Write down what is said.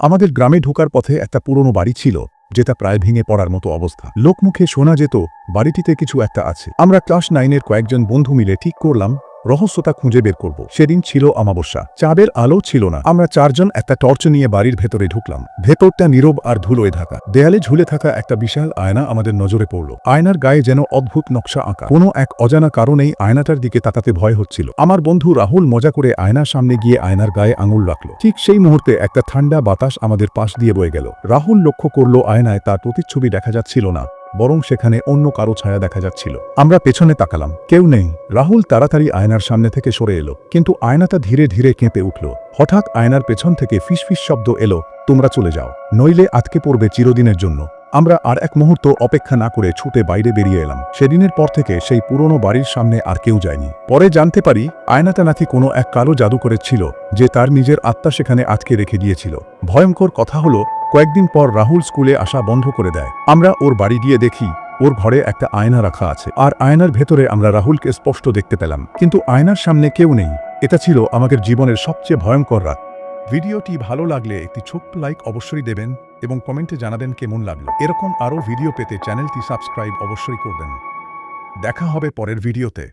আমাদের গ্রামে ঢোকার পথে একটা পুরনো বাড়ি ছিল, যেটা প্রায় ভেঙে পড়ার মতো অবস্থা। লোকমুখে শোনা যেত, বাড়িটিতে কিছু একটা আছে। আমরা ক্লাস নাইনের কয়েকজন বন্ধু মিলে ঠিক করলাম রহস্যটা খুঁজে বের করব। সেদিন ছিল অমাবস্যা। চাঁদের আলো ছিল না। আমরা চারজন একটা টর্চ নিয়ে বাড়ির ভেতরে ঢুকলাম। ভেতরটা নীরব আর ধুলোয় ঢাকা। দেয়ালে ঝুলে থাকা একটা বিশাল আয়না আমাদের নজরে পড়ল। আয়নার গায়ে যেন অদ্ভুত নকশা আঁকা। কোনো এক অজানা কারণেই আয়নাটার দিকে তাকাতে ভয় হচ্ছিল। আমার বন্ধু রাহুল মজা করে আয়নার সামনে গিয়ে আয়নার গায়ে আঙুল রাখল। ঠিক সেই মুহূর্তে একটা ঠান্ডা বাতাস আমাদের পাশ দিয়ে বয়ে গেল। রাহুল লক্ষ্য করল আয়নায় তার প্রতিচ্ছবি দেখা যাচ্ছিল না। বরং সেখানে অন্য কারও ছায়া দেখা যাচ্ছিল। আমরা পেছনে তাকালাম। কেউ নেই। রাহুল তাড়াতাড়ি আয়নার সামনে থেকে সরে এলো। কিন্তু আয়নাটা ধীরে ধীরে কেঁপে উঠল। হঠাৎ আয়নার পেছন থেকে ফিসফিস শব্দ এলো, তোমরা চলে যাও। নইলে আটকে পড়বে চিরদিনের জন্য। আমরা আর এক মুহূর্ত অপেক্ষা না করে ছুটে বাইরে বেরিয়ে এলাম। সেদিনের পর থেকে সেই পুরনো বাড়ির সামনে আর কেউ যায়নি। পরে জানতে পারি আয়নাটা নাকি কোনো এক কালো জাদুকরের ছিল, যে তার নিজের আত্মা সেখানে আটকে রেখে দিয়েছিল। ভয়ঙ্কর কথা হলো, কয়েকদিন পর রাহুল স্কুলে আসা বন্ধ করে দেয়। আমরা ওর বাড়ি গিয়ে দেখি, ওর ঘরে একটা আয়না রাখা আছে। আর আয়নার ভেতরে আমরা রাহুলকে স্পষ্ট দেখতে পেলাম। কিন্তু আয়নার সামনে কেউ নেই। এটা ছিল আমাদের জীবনের সবচেয়ে ভয়ঙ্কর রাত। ভিডিওটি ভালো লাগলে একটি ছোট্ট লাইক অবশ্যই দেবেন এবং কমেন্টে জানাবেন কেমন লাগল। এরকম আরও ভিডিও পেতে চ্যানেলটি সাবস্ক্রাইব অবশ্যই করবেন। দেখা হবে পরের ভিডিওতে।